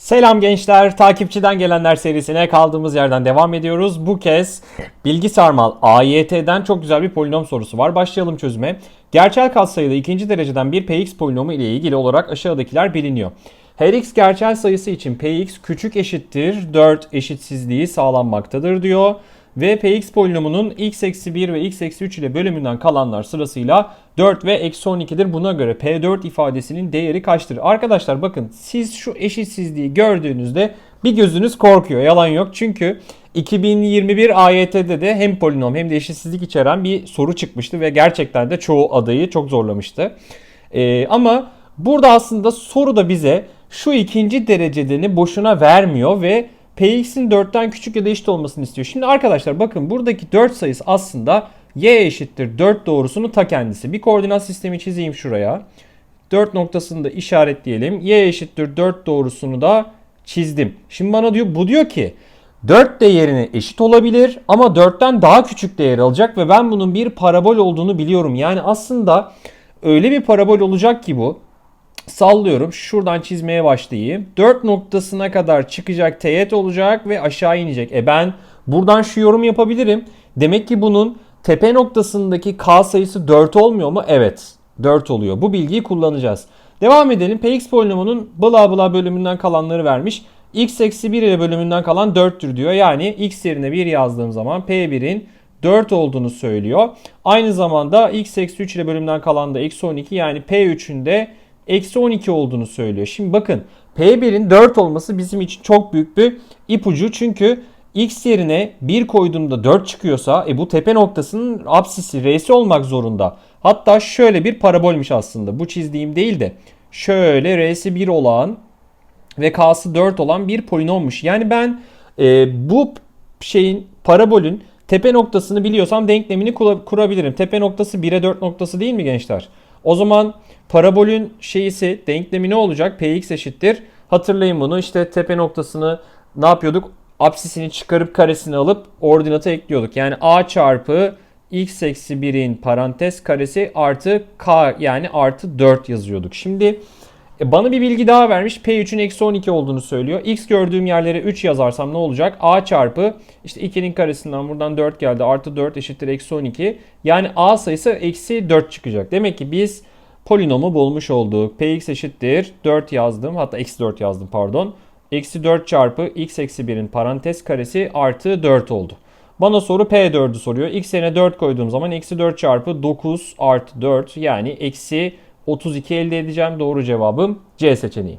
Selam gençler, takipçiden gelenler serisine kaldığımız yerden devam ediyoruz. Bu kez bilgi sarmal AYT'den çok güzel bir polinom sorusu var. Başlayalım çözüme. Gerçel katsayıda ikinci dereceden bir px polinomu ile ilgili olarak aşağıdakiler biliniyor. Her x gerçel sayısı için px küçük eşittir 4 eşitsizliği sağlanmaktadır diyor. Ve px polinomunun x eksi 1 ve x eksi 3 ile bölümünden kalanlar sırasıyla 4 ve eksi 12'dir. Buna göre p4 ifadesinin değeri kaçtır? Arkadaşlar bakın siz şu eşitsizliği gördüğünüzde bir gözünüz korkuyor. Yalan yok. Çünkü 2021 AYT'de de hem polinom hem de eşitsizlik içeren bir soru çıkmıştı ve gerçekten de çoğu adayı çok zorlamıştı. Ee, ama burada aslında soru da bize şu ikinci derecelerini boşuna vermiyor ve Px'in 4'ten küçük ya da eşit olmasını istiyor. Şimdi arkadaşlar bakın buradaki 4 sayısı aslında y eşittir 4 doğrusunun ta kendisi. Bir koordinat sistemi çizeyim şuraya. 4 noktasını da işaretleyelim. y eşittir 4 doğrusunu da çizdim. Şimdi bana diyor bu diyor ki 4 değerine eşit olabilir ama 4'ten daha küçük değer alacak ve ben bunun bir parabol olduğunu biliyorum. Yani aslında öyle bir parabol olacak ki bu sallıyorum. Şuradan çizmeye başlayayım. 4 noktasına kadar çıkacak teğet olacak ve aşağı inecek. E ben buradan şu yorum yapabilirim. Demek ki bunun tepe noktasındaki k sayısı 4 olmuyor mu? Evet. 4 oluyor. Bu bilgiyi kullanacağız. Devam edelim. Px polinomunun bla bla bölümünden kalanları vermiş. x eksi 1 ile bölümünden kalan 4'tür diyor. Yani x yerine 1 yazdığım zaman p1'in 4 olduğunu söylüyor. Aynı zamanda x eksi 3 ile bölümünden kalan da eksi 12 yani p3'ün de eksi 12 olduğunu söylüyor. Şimdi bakın P1'in 4 olması bizim için çok büyük bir ipucu. Çünkü x yerine 1 koyduğumda 4 çıkıyorsa e bu tepe noktasının apsisi R'si olmak zorunda. Hatta şöyle bir parabolmüş aslında. Bu çizdiğim değil de şöyle R'si 1 olan ve K'sı 4 olan bir polinommuş. Yani ben e, bu şeyin parabolün tepe noktasını biliyorsam denklemini kurabilirim. Tepe noktası 1'e 4 noktası değil mi gençler? O zaman parabolün şeyisi denklemi ne olacak? Px eşittir. Hatırlayın bunu işte tepe noktasını ne yapıyorduk? Apsisini çıkarıp karesini alıp ordinata ekliyorduk. Yani a çarpı x eksi 1'in parantez karesi artı k yani artı 4 yazıyorduk. Şimdi bana bir bilgi daha vermiş. P3'ün eksi 12 olduğunu söylüyor. X gördüğüm yerlere 3 yazarsam ne olacak? A çarpı işte 2'nin karesinden buradan 4 geldi. Artı 4 eşittir eksi 12. Yani A sayısı eksi 4 çıkacak. Demek ki biz polinomu bulmuş olduk. Px eşittir 4 yazdım. Hatta eksi 4 yazdım pardon. Eksi 4 çarpı x eksi 1'in parantez karesi artı 4 oldu. Bana soru P4'ü soruyor. X yerine 4 koyduğum zaman eksi 4 çarpı 9 artı 4 yani eksi 32 elde edeceğim. Doğru cevabım C seçeneği.